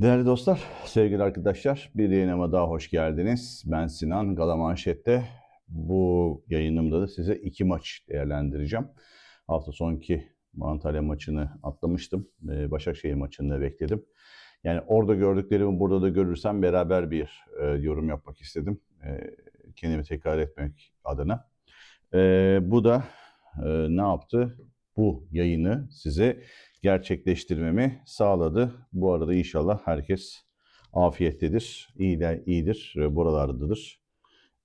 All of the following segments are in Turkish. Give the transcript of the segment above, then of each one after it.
Değerli dostlar, sevgili arkadaşlar, bir yayınıma daha hoş geldiniz. Ben Sinan Galamanşet'te. Bu yayınımda da size iki maç değerlendireceğim. Hafta sonki Antalya maçını atlamıştım. Ee, Başakşehir maçını da bekledim. Yani orada gördüklerimi burada da görürsem beraber bir e, yorum yapmak istedim. E, kendimi tekrar etmek adına. E, bu da e, ne yaptı? Bu yayını size gerçekleştirmemi sağladı. Bu arada inşallah herkes afiyettedir, iyi de iyidir, buralardadır.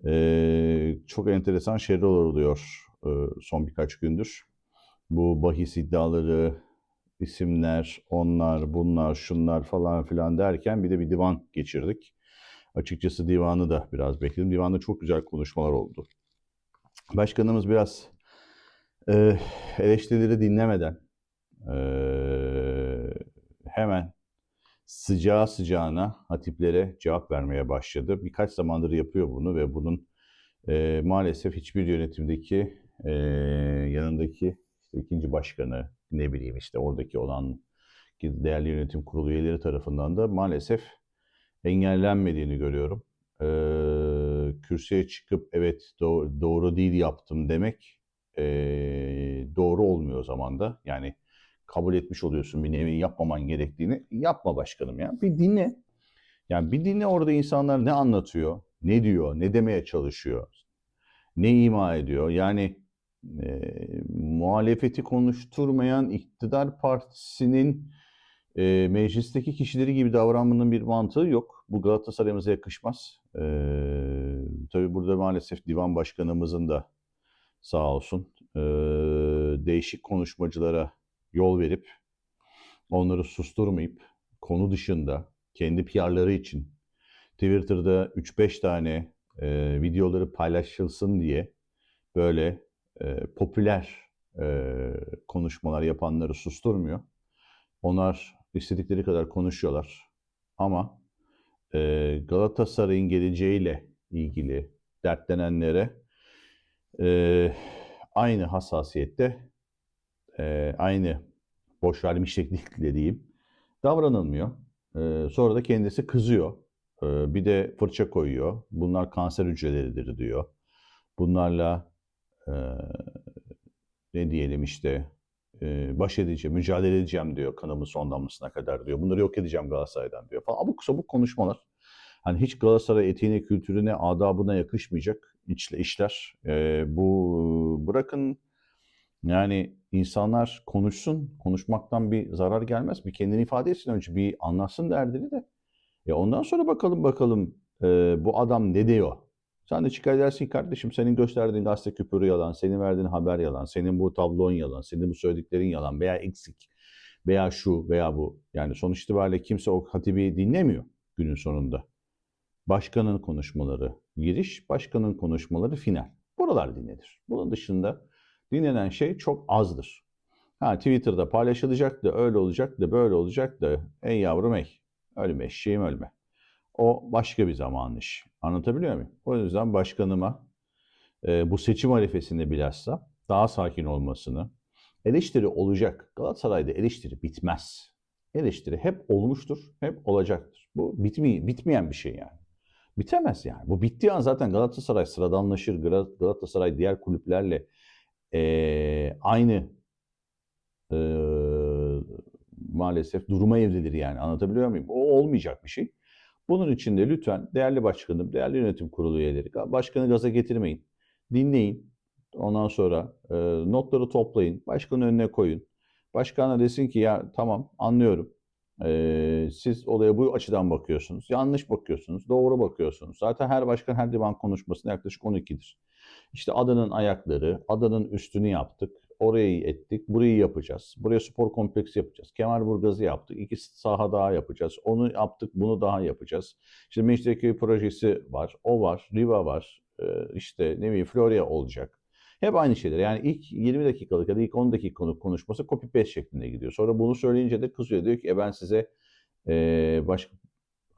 Ee, çok enteresan şeyler oluyor e, son birkaç gündür. Bu bahis iddiaları, isimler, onlar, bunlar, şunlar falan filan derken bir de bir divan geçirdik. Açıkçası divanı da biraz bekledim. Divanda çok güzel konuşmalar oldu. Başkanımız biraz e, eleştirileri dinlemeden ee, hemen sıcağı sıcağına hatiplere cevap vermeye başladı. Birkaç zamandır yapıyor bunu ve bunun e, maalesef hiçbir yönetimdeki e, yanındaki işte ikinci başkanı ne bileyim işte oradaki olan değerli yönetim kurulu üyeleri tarafından da maalesef engellenmediğini görüyorum. Ee, kürsüye çıkıp evet doğru, doğru değil yaptım demek e, doğru olmuyor o zaman da. Yani kabul etmiş oluyorsun bir nevi yapmaman gerektiğini. Yapma başkanım ya. Bir dinle. Yani bir dinle orada insanlar ne anlatıyor, ne diyor, ne demeye çalışıyor, ne ima ediyor. Yani e, muhalefeti konuşturmayan iktidar partisinin e, meclisteki kişileri gibi davranmanın bir mantığı yok. Bu Galatasaray'ımıza yakışmaz. E, tabii burada maalesef divan başkanımızın da sağ olsun e, değişik konuşmacılara yol verip onları susturmayıp konu dışında kendi PR'ları için Twitter'da 3-5 tane e, videoları paylaşılsın diye böyle e, popüler e, konuşmalar yapanları susturmuyor. Onlar istedikleri kadar konuşuyorlar. Ama e, Galatasaray'ın geleceğiyle ilgili dertlenenlere e, aynı hassasiyette e, aynı boş vermişlikle diyeyim davranılmıyor. E, sonra da kendisi kızıyor. E, bir de fırça koyuyor. Bunlar kanser hücreleridir diyor. Bunlarla e, ne diyelim işte e, baş edeceğim, mücadele edeceğim diyor kanımın son damlasına kadar diyor. Bunları yok edeceğim Galatasaray'dan diyor falan. Abuk sabuk konuşmalar. Hani hiç Galatasaray etiğine, kültürüne, adabına yakışmayacak işler. E, bu bırakın yani insanlar konuşsun, konuşmaktan bir zarar gelmez. Bir kendini ifade etsin önce, bir anlatsın derdini de. Ya ondan sonra bakalım bakalım e, bu adam ne diyor. Sen de çıkar dersin kardeşim senin gösterdiğin gazete küpürü yalan, senin verdiğin haber yalan, senin bu tablon yalan, senin bu söylediklerin yalan veya eksik veya şu veya bu. Yani sonuç itibariyle kimse o hatibi dinlemiyor günün sonunda. Başkanın konuşmaları giriş, başkanın konuşmaları final. Buralar dinlenir. Bunun dışında dinlenen şey çok azdır. Ha Twitter'da paylaşılacak da öyle olacak da böyle olacak da ey yavrum ey ölme eşeğim ölme. O başka bir zaman iş. Anlatabiliyor muyum? O yüzden başkanıma e, bu seçim arifesinde bilhassa daha sakin olmasını, eleştiri olacak. Galatasaray'da eleştiri bitmez. Eleştiri hep olmuştur, hep olacaktır. Bu bitmeyen, bitmeyen bir şey yani. Bitemez yani. Bu bittiği an zaten Galatasaray sıradanlaşır. Galatasaray diğer kulüplerle e, aynı e, maalesef duruma evrilir yani. Anlatabiliyor muyum? O olmayacak bir şey. Bunun için de lütfen değerli başkanım, değerli yönetim kurulu üyeleri, başkanı gaza getirmeyin. Dinleyin. Ondan sonra e, notları toplayın. Başkanın önüne koyun. Başkana desin ki ya tamam anlıyorum. E, siz olaya bu açıdan bakıyorsunuz. Yanlış bakıyorsunuz. Doğru bakıyorsunuz. Zaten her başkan her divan konuşmasında yaklaşık 12'dir. İşte adanın ayakları, adanın üstünü yaptık. Orayı ettik, burayı yapacağız. Buraya spor kompleksi yapacağız. Kemerburgaz'ı yaptık. İki saha daha yapacağız. Onu yaptık, bunu daha yapacağız. İşte Mecidiyeköy projesi var, o var, Riva var. Ee, işte ne bileyim Florya olacak. Hep aynı şeyler. Yani ilk 20 dakikalık ya da ilk 10 dakikalık konuşması copy paste şeklinde gidiyor. Sonra bunu söyleyince de kızıyor. Diyor ki e ben size e, baş...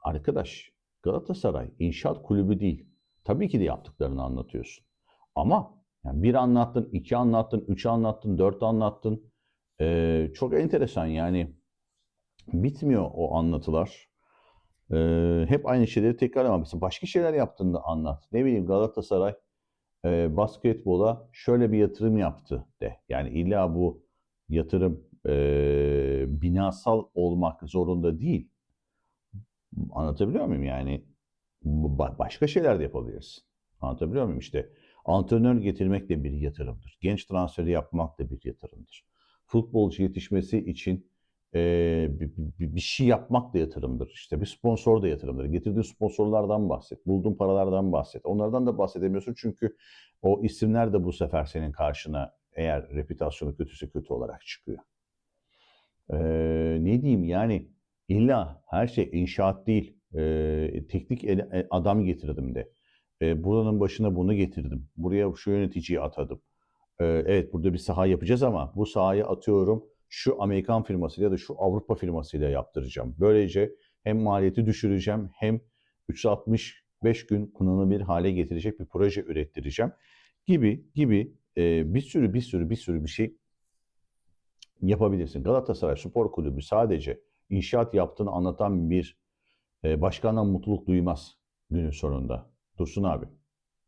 Arkadaş Galatasaray inşaat kulübü değil. Tabii ki de yaptıklarını anlatıyorsun. Ama yani bir anlattın, iki anlattın, üç anlattın, dört anlattın. Ee, çok enteresan yani bitmiyor o anlatılar. Ee, hep aynı şeyleri tekrarlama. Mesela başka şeyler yaptığını da anlat. Ne bileyim Galatasaray e, basketbola şöyle bir yatırım yaptı de. Yani illa bu yatırım e, binasal olmak zorunda değil. Anlatabiliyor muyum? Yani ba- başka şeyler de yapabilirsin. Anlatabiliyor muyum? İşte antrenör getirmek de bir yatırımdır. Genç transferi yapmak da bir yatırımdır. Futbolcu yetişmesi için e, bir, bir- şey yapmak da yatırımdır. İşte bir sponsor da yatırımdır. Getirdiğin sponsorlardan bahset. Bulduğun paralardan bahset. Onlardan da bahsedemiyorsun çünkü o isimler de bu sefer senin karşına eğer reputasyonu kötüse kötü olarak çıkıyor. Ee, ne diyeyim yani illa her şey inşaat değil. Ee, teknik e, adam getirdim de. Ee, buranın başına bunu getirdim. Buraya şu yöneticiyi atadım. Ee, evet burada bir saha yapacağız ama bu sahayı atıyorum şu Amerikan firmasıyla ya da şu Avrupa firmasıyla yaptıracağım. Böylece hem maliyeti düşüreceğim hem 365 gün kullanılabilir hale getirecek bir proje ürettireceğim gibi gibi e, bir sürü bir sürü bir sürü bir şey yapabilirsin. Galatasaray Spor Kulübü sadece inşaat yaptığını anlatan bir e, başkandan mutluluk duymaz günün sonunda. Dursun abi.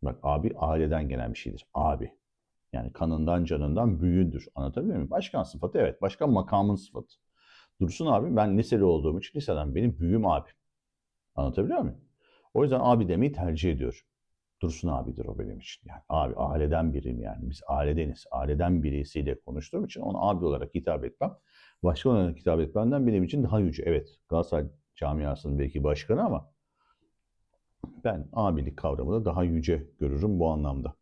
Bak abi aileden gelen bir şeydir. Abi. Yani kanından canından büyüğüdür. Anlatabiliyor muyum? Başkan sıfatı evet. Başkan makamın sıfatı. Dursun abi ben liseli olduğum için liseden benim büyüğüm abi. Anlatabiliyor muyum? O yüzden abi demeyi tercih ediyorum. Dursun abidir o benim için. Yani abi aileden biriyim yani. Biz ailedeniz. Aileden birisiyle konuştuğum için ona abi olarak hitap etmem. Başkan olarak hitap etmemden benim için daha yüce. Evet Galatasaray camiasının belki başkanı ama ben abilik kavramını daha yüce görürüm bu anlamda.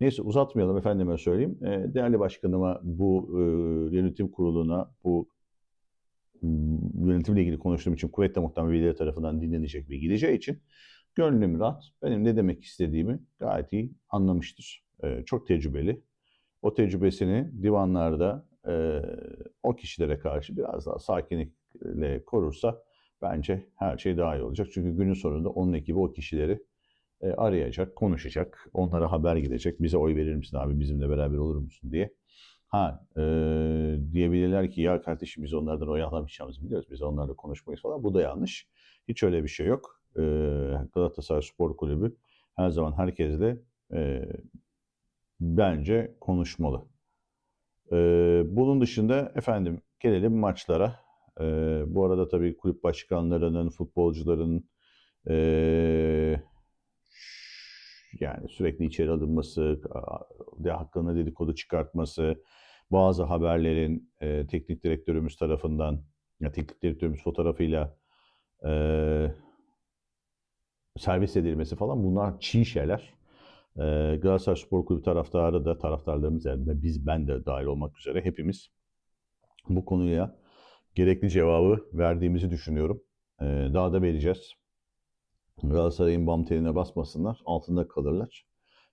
Neyse uzatmayalım efendime söyleyeyim. Ee, Değerli başkanıma bu e, yönetim kuruluna bu yönetimle ilgili konuştuğum için kuvvetle muhtemelen veliler tarafından dinlenecek ve gideceği için gönlüm rahat. Benim ne demek istediğimi gayet iyi anlamıştır. Ee, çok tecrübeli. O tecrübesini divanlarda e, o kişilere karşı biraz daha sakinlikle korursa bence her şey daha iyi olacak. Çünkü günün sonunda onun ekibi o kişileri e, arayacak, konuşacak, onlara haber gidecek. Bize oy verir misin abi, bizimle beraber olur musun diye. Ha e, diyebilirler ki ya kardeşim biz onlardan oy alamayacağımızı biliyoruz. Biz onlarla konuşmayız falan. Bu da yanlış. Hiç öyle bir şey yok. E, Galatasaray Spor Kulübü her zaman herkesle e, bence konuşmalı. E, bunun dışında efendim gelelim maçlara. E, bu arada tabii kulüp başkanlarının, futbolcuların e, yani sürekli içeri alınması, de hakkında dedikodu çıkartması, bazı haberlerin e, teknik direktörümüz tarafından, ya teknik direktörümüz fotoğrafıyla e, servis edilmesi falan bunlar çiğ şeyler. E, Galatasaray Spor Kulübü taraftarı da taraftarlarımız yani biz ben de dahil olmak üzere hepimiz bu konuya gerekli cevabı verdiğimizi düşünüyorum. E, daha da vereceğiz. Galatasaray'ın bam teline basmasınlar, altında kalırlar.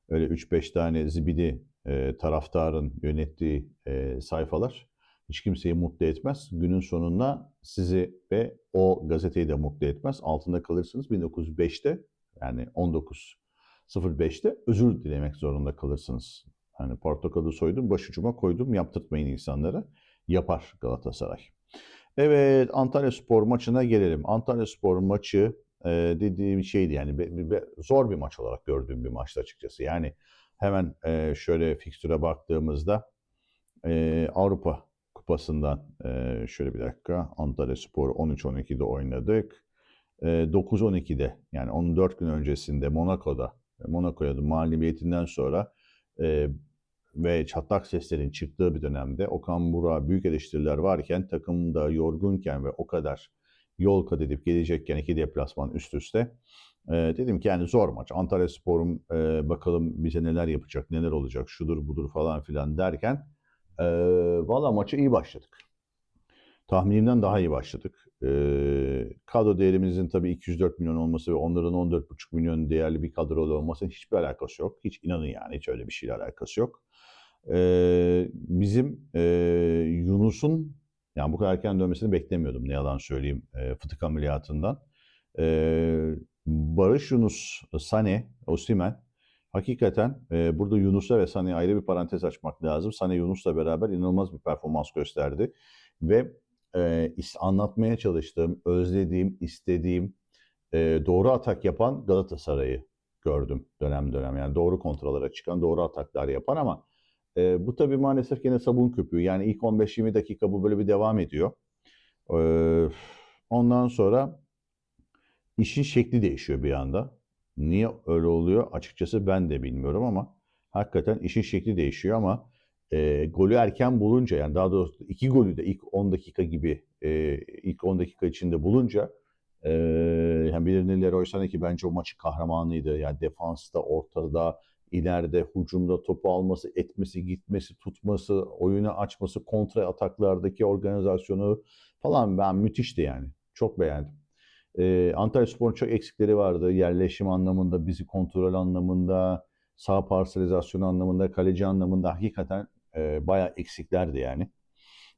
Öyle 3-5 tane zibidi e, taraftarın yönettiği e, sayfalar hiç kimseyi mutlu etmez. Günün sonunda sizi ve o gazeteyi de mutlu etmez. Altında kalırsınız 1905'te yani 19.05'te özür dilemek zorunda kalırsınız. Hani portakalı soydum, başucuma koydum, yaptırtmayın insanlara. Yapar Galatasaray. Evet, Antalya Spor maçına gelelim. Antalya Spor maçı e, dediğim şeydi yani be- be- zor bir maç olarak gördüğüm bir maçtı açıkçası. Yani hemen e, şöyle fikstüre baktığımızda e, Avrupa Kupası'ndan e, şöyle bir dakika Antalya Spor 13-12'de oynadık. E, 9-12'de yani onun 4 gün öncesinde Monaco'da Monaco'ya mağlubiyetinden sonra e, ve çatlak seslerin çıktığı bir dönemde Okan Burak'a büyük eleştiriler varken takım da yorgunken ve o kadar yol kat edip gelecekken iki deplasman üst üste e, dedim ki yani zor maç. Antalya Spor'un e, bakalım bize neler yapacak, neler olacak, şudur budur falan filan derken e, valla maça iyi başladık. Tahminimden daha iyi başladık. E, kadro değerimizin tabii 204 milyon olması ve onların 14,5 milyon değerli bir kadro olmasının hiçbir alakası yok. Hiç inanın yani hiç öyle bir şeyle alakası yok. E, bizim e, Yunus'un yani bu kadar erken dönmesini beklemiyordum ne yalan söyleyeyim e, fıtık ameliyatından. E, Barış Yunus, Sane, Osimhen hakikaten e, burada Yunus'a ve Sane'ye ayrı bir parantez açmak lazım. Sane Yunus'la beraber inanılmaz bir performans gösterdi. Ve e, anlatmaya çalıştığım, özlediğim, istediğim e, doğru atak yapan Galatasaray'ı gördüm dönem dönem. Yani doğru kontrollara çıkan, doğru ataklar yapan ama e, bu tabii maalesef gene sabun köpüğü. Yani ilk 15-20 dakika bu böyle bir devam ediyor. E, ondan sonra işin şekli değişiyor bir anda. Niye öyle oluyor? Açıkçası ben de bilmiyorum ama hakikaten işin şekli değişiyor ama e, golü erken bulunca yani daha doğrusu iki golü de ilk 10 dakika gibi e, ilk 10 dakika içinde bulunca e, yani birinin Leroy Sané ki bence o maçın kahramanıydı. Yani defansta, ortada, ileride, hücumda topu alması, etmesi, gitmesi, tutması, oyunu açması, kontra ataklardaki organizasyonu falan ben müthişti yani. Çok beğendim. Ee, Antalya Spor'un çok eksikleri vardı. Yerleşim anlamında, bizi kontrol anlamında, sağ parselizasyon anlamında, kaleci anlamında hakikaten e, bayağı eksiklerdi yani.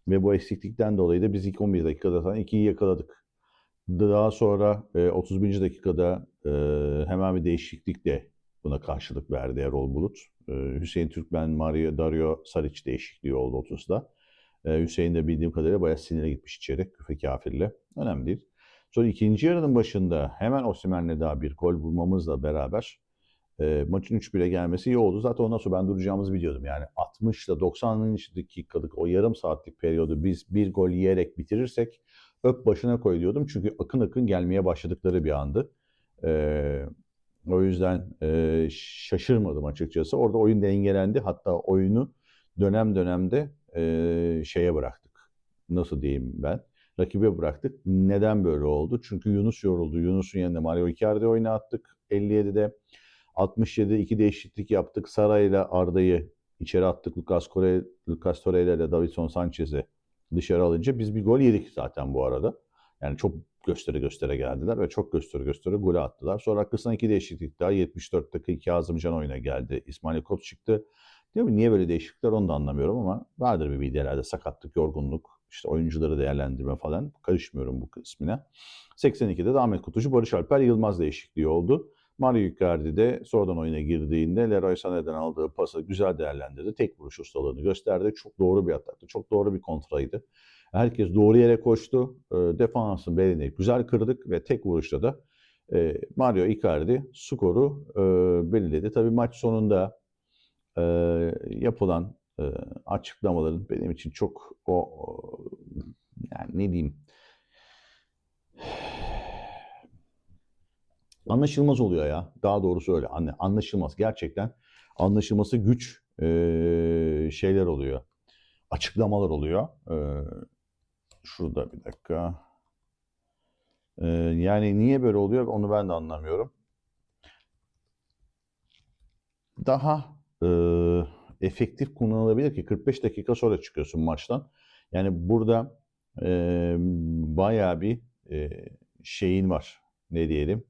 Ve bu eksiklikten dolayı da biz ilk 11 dakikada falan 2'yi yakaladık. Daha sonra e, 31. dakikada e, hemen bir değişiklikle buna karşılık verdi Erol Bulut. E, Hüseyin Türkmen, Mario Dario Saric değişikliği oldu 30'da. E, Hüseyin de bildiğim kadarıyla bayağı sinire gitmiş içeri küfe kafirle. Önemli değil. Sonra ikinci yarının başında hemen Osimhen'le daha bir gol bulmamızla beraber e, maçın 3-1'e gelmesi iyi oldu. Zaten ondan sonra ben duracağımızı biliyordum. Yani 60 ile 90. dakikalık o yarım saatlik periyodu biz bir gol yiyerek bitirirsek öp başına koy diyordum. Çünkü akın akın gelmeye başladıkları bir andı. E, o yüzden e, şaşırmadım açıkçası. Orada oyun dengelendi. Hatta oyunu dönem dönemde e, şeye bıraktık. Nasıl diyeyim ben? Rakibe bıraktık. Neden böyle oldu? Çünkü Yunus yoruldu. Yunus'un yerine Mario Icardi oynattık 57'de. 67'de iki değişiklik yaptık. Saray'la Arda'yı içeri attık. Lucas, Kore, Lucas Torreira ile Davinson Sanchez'i dışarı alınca biz bir gol yedik zaten bu arada. Yani çok göstere göstere geldiler ve çok göstere göstere golü attılar. Sonra arkasından iki değişiklik daha 74 dakika Kazımcan oyuna geldi. İsmail Kops çıktı. Değil mi? Niye böyle değişiklikler onu da anlamıyorum ama vardır bir bilgi herhalde sakatlık, yorgunluk, işte oyuncuları değerlendirme falan. Karışmıyorum bu kısmına. 82'de de Ahmet Kutucu, Barış Alper Yılmaz değişikliği oldu. Mario Icardi de sonradan oyuna girdiğinde Leroy Sané'den aldığı pası güzel değerlendirdi. Tek vuruş ustalığını gösterdi. Çok doğru bir ataktı. Çok doğru bir kontraydı. Herkes doğru yere koştu. E, defansın belini güzel kırdık ve tek vuruşta da e, Mario Icardi skoru e, belirledi. Tabii maç sonunda e, yapılan e, açıklamaların benim için çok o, o yani ne diyeyim anlaşılmaz oluyor ya. Daha doğrusu öyle. Anne anlaşılmaz. Gerçekten anlaşılması güç e, şeyler oluyor. Açıklamalar oluyor. E, şurada bir dakika. E, yani niye böyle oluyor onu ben de anlamıyorum. Daha e, efektif kullanılabilir ki 45 dakika sonra çıkıyorsun maçtan. Yani burada e, bayağı bir e, şeyin var. Ne diyelim?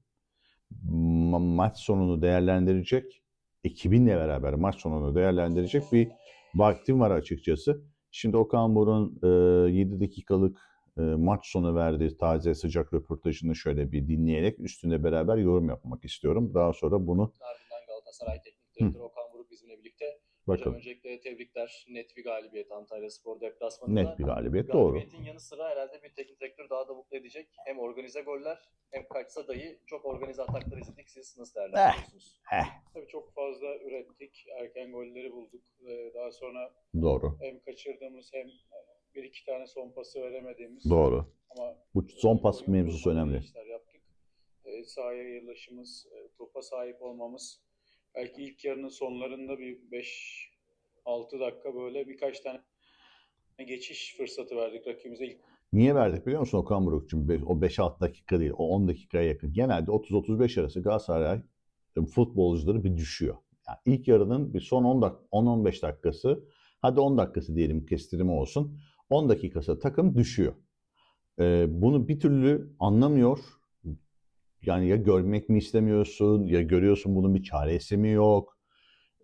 ma- maç sonunu değerlendirecek, ekibinle beraber maç sonunu değerlendirecek bir vaktim var açıkçası. Şimdi Okan Buruk'un e, 7 dakikalık e, maç sonu verdiği taze sıcak röportajını şöyle bir dinleyerek üstünde beraber yorum yapmak istiyorum. Daha sonra bunu Ardından Galatasaray Teknik Direktörü Okan Buruk bizimle birlikte. Bakalım. öncelikle tebrikler. Net bir galibiyet Antalya Spor deplasmanında. Net bir galibiyet doğru. Galibiyetin yanı sıra herhalde bir teknik direktör daha da mutlu edecek. Hem organize goller hem kaçsa dahi çok organize ataklar izledik. Siz nasıl değerlendiriyorsunuz? Tabii çok fazla ürettik. Erken golleri bulduk. Daha sonra Doğru. hem kaçırdığımız hem bir iki tane son pası veremediğimiz Doğru. ama Bu son pas mevzusu önemli. yaptık. Ee, sahaya yırlaşımız, e, topa sahip olmamız. Belki ilk yarının sonlarında bir 5-6 dakika böyle birkaç tane geçiş fırsatı verdik rakibimize. İlk Niye verdik biliyor musun Okan Buruk'cum? O 5-6 dakika değil, o 10 dakikaya yakın. Genelde 30-35 arası Galatasaray e, futbolcuları bir düşüyor. Yani ilk yarının bir son 10 dak 10-15 dakikası, hadi 10 dakikası diyelim kestirme olsun. 10 dakikası takım düşüyor. Ee, bunu bir türlü anlamıyor. Yani ya görmek mi istemiyorsun, ya görüyorsun bunun bir çaresi mi yok.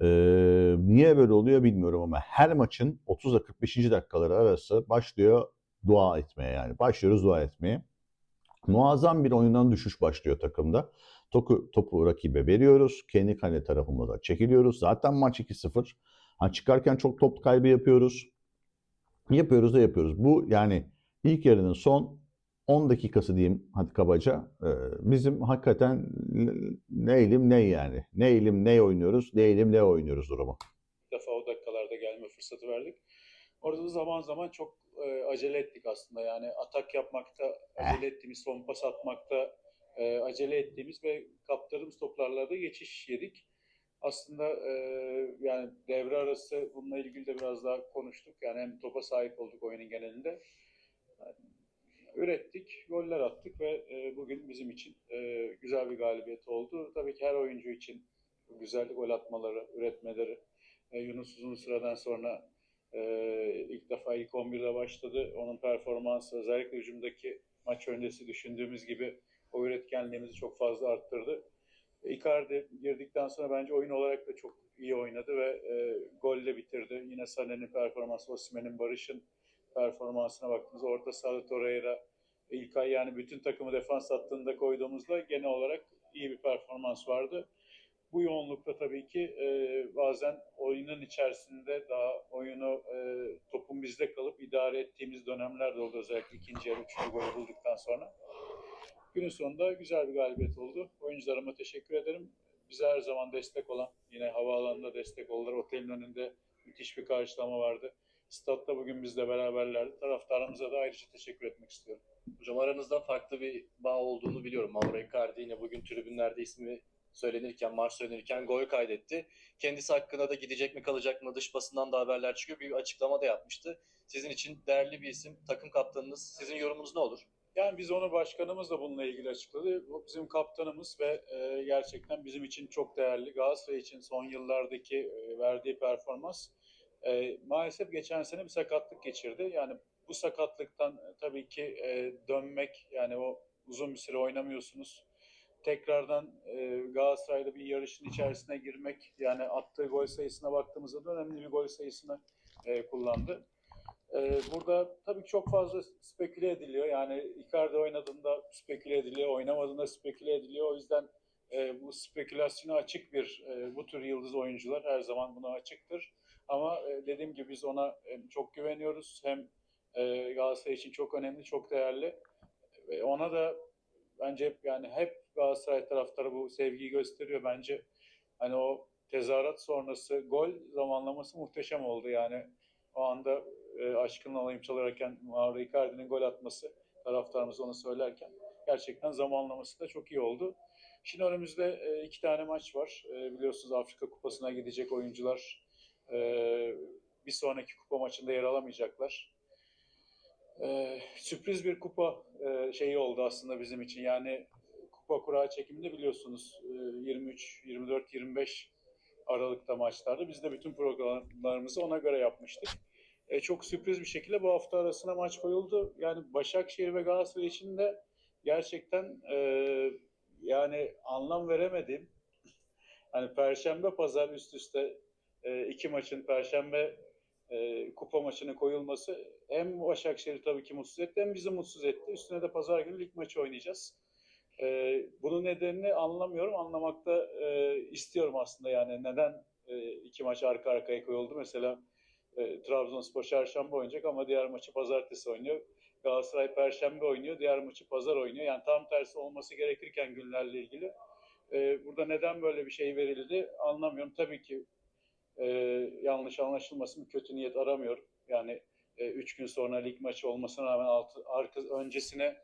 Ee, niye böyle oluyor bilmiyorum ama her maçın 30 ile 45. dakikaları arası başlıyor dua etmeye yani. Başlıyoruz dua etmeye. Muazzam bir oyundan düşüş başlıyor takımda. Topu, topu rakibe veriyoruz. Kendi kale tarafımıza çekiliyoruz. Zaten maç 2-0. Ha çıkarken çok top kaybı yapıyoruz. Yapıyoruz da yapıyoruz. Bu yani ilk yarının son 10 dakikası diyeyim hadi kabaca. e, Bizim hakikaten ne elim ne yani. Ne elim ne oynuyoruz, ne elim ne oynuyoruz durumu. Bir defa o dakikalarda gelme fırsatı verdik. Orada da zaman zaman çok e, acele ettik aslında. Yani atak yapmakta acele ettiğimiz, son pas atmakta e, acele ettiğimiz ve kaptırdığımız toplarla da geçiş yedik. Aslında e, yani devre arası bununla ilgili de biraz daha konuştuk. Yani hem topa sahip olduk oyunun genelinde. Yani ürettik, goller attık ve e, bugün bizim için e, güzel bir galibiyet oldu. Tabii ki her oyuncu için güzel gol atmaları, üretmeleri, e, Yunus uzun süreden sonra e, ilk defa ilk 11'de başladı. Onun performansı özellikle hücumdaki maç öncesi düşündüğümüz gibi o üretkenliğimizi çok fazla arttırdı. Icardi girdikten sonra bence oyun olarak da çok iyi oynadı ve e, golle bitirdi. Yine Sané'nin performansı, Osimhen'in, Barış'ın performansına baktığımızda orta sahada Torreira, İlkay yani bütün takımı defans hattında koyduğumuzda genel olarak iyi bir performans vardı. Bu yoğunlukta tabii ki e, bazen oyunun içerisinde daha oyunu e, topun bizde kalıp idare ettiğimiz dönemler de oldu. Özellikle ikinci yarı üçüncü golü bulduktan sonra. Günün sonunda güzel bir galibiyet oldu. Oyuncularıma teşekkür ederim. Bize her zaman destek olan, yine havaalanında destek oldular. Otelin önünde müthiş bir karşılama vardı. Statta bugün bizle beraberlerdi. Taraftarımıza da ayrıca teşekkür etmek istiyorum. Hocam aranızda farklı bir bağ olduğunu biliyorum. Mauro Icardi yine bugün tribünlerde ismi söylenirken, maç söylenirken gol kaydetti. Kendisi hakkında da gidecek mi kalacak mı dış basından da haberler çıkıyor. Bir açıklama da yapmıştı. Sizin için değerli bir isim, takım kaptanınız. Sizin yorumunuz ne olur? Yani biz onu başkanımız da bununla ilgili açıkladı. O bizim kaptanımız ve e, gerçekten bizim için çok değerli. Galatasaray için son yıllardaki e, verdiği performans e, maalesef geçen sene bir sakatlık geçirdi. Yani bu sakatlıktan e, tabii ki e, dönmek yani o uzun bir süre oynamıyorsunuz. Tekrardan e, Galatasaray'da bir yarışın içerisine girmek yani attığı gol sayısına baktığımızda da önemli bir gol sayısını e, kullandı. Ee, burada tabii çok fazla speküle ediliyor. Yani Icardi oynadığında speküle ediliyor, oynamadığında speküle ediliyor. O yüzden e, bu spekülasyona açık bir, e, bu tür yıldız oyuncular her zaman buna açıktır. Ama e, dediğim gibi biz ona e, çok güveniyoruz. Hem e, Galatasaray için çok önemli, çok değerli. Ve ona da bence hep yani hep Galatasaray taraftarı bu sevgiyi gösteriyor. Bence hani o tezahürat sonrası gol zamanlaması muhteşem oldu. Yani o anda e, aşkın alayım çalarken Mauro Icardi'nin gol atması taraftarımız onu söylerken gerçekten zamanlaması da çok iyi oldu. Şimdi önümüzde iki tane maç var. Biliyorsunuz Afrika Kupası'na gidecek oyuncular e, bir sonraki kupa maçında yer alamayacaklar. E, sürpriz bir kupa e, şeyi oldu aslında bizim için. Yani kupa kura çekiminde biliyorsunuz e, 23, 24, 25 Aralık'ta maçlardı. Biz de bütün programlarımızı ona göre yapmıştık. E, çok sürpriz bir şekilde bu hafta arasına maç koyuldu. Yani Başakşehir ve Galatasaray için de gerçekten e, yani anlam veremedim. Hani Perşembe Pazar üst üste e, iki maçın Perşembe e, kupa maçının koyulması hem Başakşehir'i tabii ki mutsuz etti hem bizi mutsuz etti. Üstüne de Pazar günü lig maçı oynayacağız. E, bunun nedenini anlamıyorum. Anlamakta e, istiyorum aslında yani neden e, iki maç arka arkaya koyuldu. Mesela e, Trabzonspor çarşamba oynayacak ama diğer maçı pazartesi oynuyor. Galatasaray perşembe oynuyor, diğer maçı pazar oynuyor. Yani tam tersi olması gerekirken günlerle ilgili. E, burada neden böyle bir şey verildi anlamıyorum. Tabii ki e, yanlış anlaşılmasın, kötü niyet aramıyorum. Yani e, üç gün sonra lig maçı olmasına rağmen altı, arka, öncesine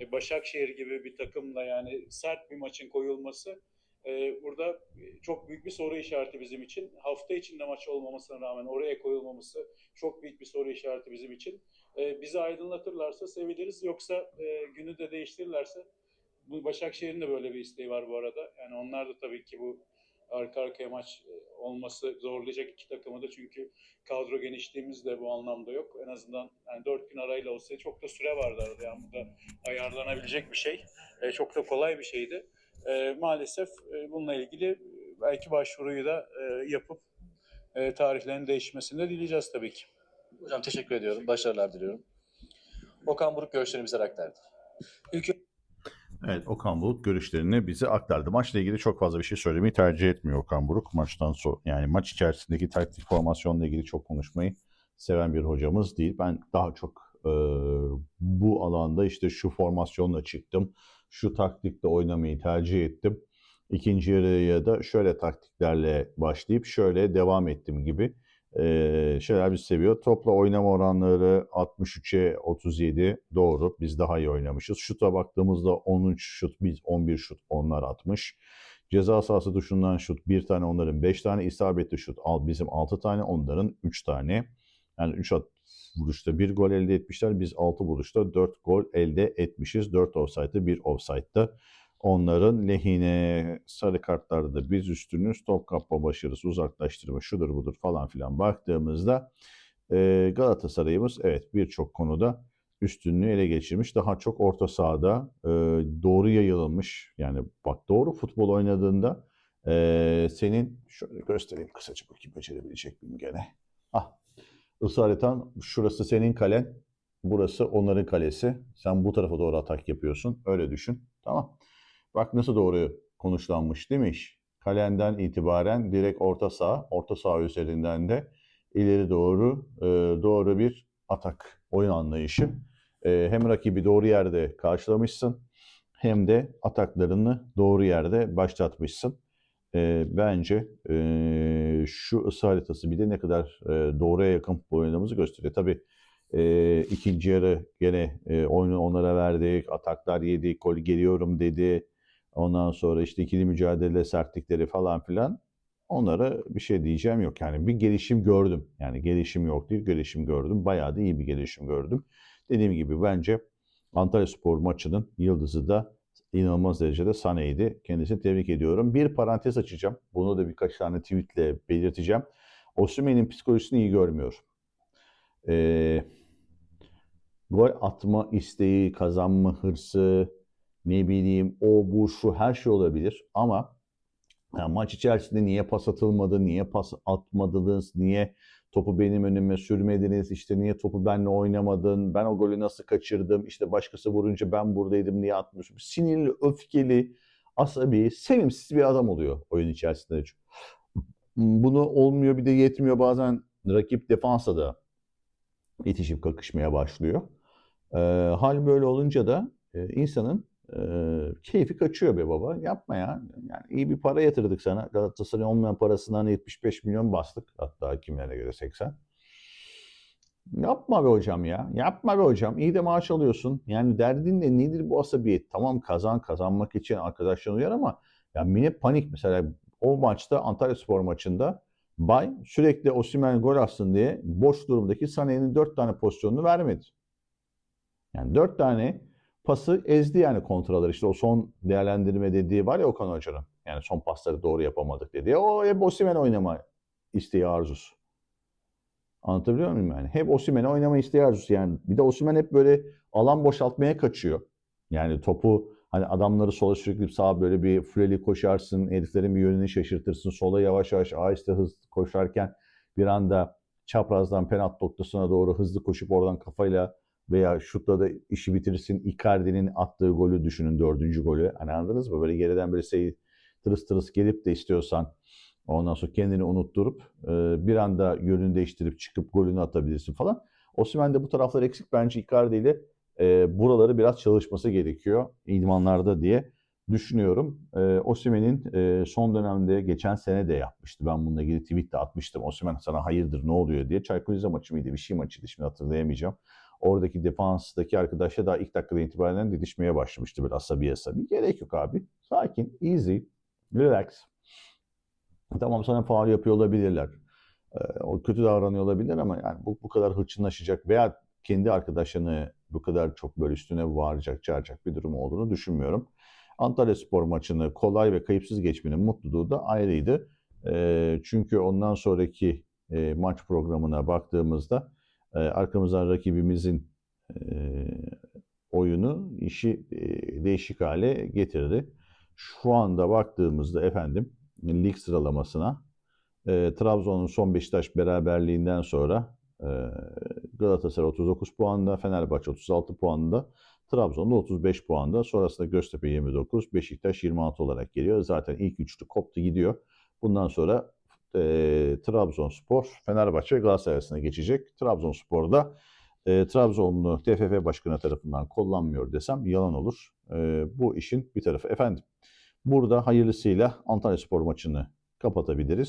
e, Başakşehir gibi bir takımla yani sert bir maçın koyulması ee, burada çok büyük bir soru işareti bizim için. Hafta içinde maç olmamasına rağmen oraya koyulmaması çok büyük bir soru işareti bizim için. Ee, bizi aydınlatırlarsa seviniriz. Yoksa e, günü de değiştirirlerse bu Başakşehir'in de böyle bir isteği var bu arada. Yani onlar da tabii ki bu arka arkaya maç e, olması zorlayacak iki takımı da çünkü kadro genişliğimiz de bu anlamda yok. En azından yani dört gün arayla olsa çok da süre vardı arada. Yani bu da ayarlanabilecek bir şey. E, çok da kolay bir şeydi e, maalesef e, bununla ilgili e, belki başvuruyu da e, yapıp e, tarihlerin değişmesini de dileyeceğiz tabii ki. Hocam teşekkür ediyorum. Başarılar diliyorum. Okan Buruk görüşlerini bize aktardı. Evet Okan Buruk görüşlerini bize aktardı. Maçla ilgili çok fazla bir şey söylemeyi tercih etmiyor Okan Buruk. Maçtan sonra yani maç içerisindeki taktik formasyonla ilgili çok konuşmayı seven bir hocamız değil. Ben daha çok Ee, bu alanda işte şu formasyonla çıktım, şu taktikle oynamayı tercih ettim. İkinci yarıya da şöyle taktiklerle başlayıp şöyle devam ettim gibi ee, şeyler biz seviyor. Topla oynama oranları 63'e 37 doğru. Biz daha iyi oynamışız. Şuta baktığımızda 13 şut biz 11 şut onlar atmış. Ceza sahası dışından şut bir tane onların 5 tane isabetli şut al bizim 6 tane onların 3 tane. Yani 3 at vuruşta 1 gol elde etmişler. Biz 6 vuruşta 4 gol elde etmişiz. 4 offside'da 1 offside'da. Onların lehine sarı kartlarda da biz üstünüz top kapma başarısı uzaklaştırma şudur budur falan filan baktığımızda e, Galatasaray'ımız evet birçok konuda üstünlüğü ele geçirmiş. Daha çok orta sahada e, doğru yayılmış. Yani bak doğru futbol oynadığında e, senin şöyle göstereyim kısaca bakayım becerebilecek miyim gene. Ah ısrar eten şurası senin kalen burası onların kalesi. Sen bu tarafa doğru atak yapıyorsun. Öyle düşün. Tamam. Bak nasıl doğru konuşlanmış değil mi iş? Kalenden itibaren direkt orta saha, orta saha üzerinden de ileri doğru e, doğru bir atak oyun anlayışı. E, hem rakibi doğru yerde karşılamışsın hem de ataklarını doğru yerde başlatmışsın. E, bence e, şu ısı haritası bir de ne kadar e, doğruya yakın futbol oynadığımızı gösteriyor. Tabii e, ikinci yarı gene e, oyunu onlara verdik, ataklar yedik, gol geliyorum dedi. Ondan sonra işte ikili mücadele sertlikleri falan filan. Onlara bir şey diyeceğim yok. Yani bir gelişim gördüm. Yani gelişim yok değil, gelişim gördüm. Bayağı da iyi bir gelişim gördüm. Dediğim gibi bence Antalya Spor maçının yıldızı da inanılmaz derecede Sané'ydi. Kendisini tebrik ediyorum. Bir parantez açacağım. Bunu da birkaç tane tweetle belirteceğim. Osimhen'in psikolojisini iyi görmüyor. Ee, gol atma isteği, kazanma hırsı, ne bileyim o bu şu her şey olabilir ama yani maç içerisinde niye pas atılmadı, niye pas atmadınız, niye topu benim önüme sürmediniz, işte niye topu benle oynamadın, ben o golü nasıl kaçırdım, işte başkası vurunca ben buradaydım niye atmışım. Sinirli, öfkeli, asabi, sevimsiz bir adam oluyor oyun içerisinde. Bunu olmuyor bir de yetmiyor bazen rakip defansa da itişip kakışmaya başlıyor. Ee, hal böyle olunca da e, insanın e, keyfi kaçıyor be baba. Yapma ya. Yani iyi bir para yatırdık sana. Galatasaray olmayan parasından 75 milyon bastık. Hatta kimlere göre 80. Yapma be hocam ya. Yapma be hocam. İyi de maaş alıyorsun. Yani derdin de nedir bu asabiyet? Tamam kazan kazanmak için arkadaşlar uyar ama ya mine panik mesela o maçta Antalya Spor maçında Bay sürekli Osimhen gol atsın diye boş durumdaki Sané'nin 4 tane pozisyonunu vermedi. Yani 4 tane pası ezdi yani kontralar. İşte o son değerlendirme dediği var ya Okan Hoca'nın. Yani son pasları doğru yapamadık dediği. O hep Osimhen oynama isteği arzusu. Anlatabiliyor muyum yani? Hep Osimhen oynama isteği arzusu yani. Bir de Osimhen hep böyle alan boşaltmaya kaçıyor. Yani topu hani adamları sola sürükleyip sağa böyle bir füreli koşarsın. Heriflerin bir yönünü şaşırtırsın. Sola yavaş yavaş aheste hızlı koşarken bir anda çaprazdan penaltı noktasına doğru hızlı koşup oradan kafayla veya şutla da işi bitirirsin. Icardi'nin attığı golü düşünün dördüncü golü. Hani anladınız mı? Böyle geriden böyle şey tırıs tırıs gelip de istiyorsan ondan sonra kendini unutturup e, bir anda yönünü değiştirip çıkıp golünü atabilirsin falan. Osimhen de bu taraflar eksik. Bence Icardi ile e, buraları biraz çalışması gerekiyor idmanlarda diye düşünüyorum. E, Osimhen'in e, son dönemde geçen sene de yapmıştı. Ben bununla ilgili tweet de atmıştım. Osimhen sana hayırdır ne oluyor diye. Çaykur Rize maçı mıydı bir şey maçıydı şimdi hatırlayamayacağım oradaki defanstaki arkadaşla daha ilk dakikada itibaren didişmeye başlamıştı böyle asabi asabi. Gerek yok abi. Sakin, easy, relax. Tamam sana faul yapıyor olabilirler. Ee, o kötü davranıyor olabilir ama yani bu, bu kadar hırçınlaşacak veya kendi arkadaşını bu kadar çok böyle üstüne varacak, çağıracak bir durum olduğunu düşünmüyorum. Antalya Spor maçını kolay ve kayıpsız geçmenin mutluluğu da ayrıydı. Ee, çünkü ondan sonraki e, maç programına baktığımızda e, arkamızdan rakibimizin e, oyunu işi e, değişik hale getirdi. Şu anda baktığımızda efendim lig sıralamasına e, Trabzon'un son Beşiktaş beraberliğinden sonra Galatasaray 39 puanda, Fenerbahçe 36 puanda, Trabzon'da 35 puanda. Sonrasında Göztepe 29, Beşiktaş 26 olarak geliyor. Zaten ilk üçlü koptu gidiyor. Bundan sonra e, Trabzonspor, Fenerbahçe Galatasaray arasında geçecek. Trabzonspor'da e, Trabzonlu TFF Başkanı tarafından kullanmıyor desem yalan olur. E, bu işin bir tarafı. Efendim burada hayırlısıyla Antalya Spor maçını kapatabiliriz.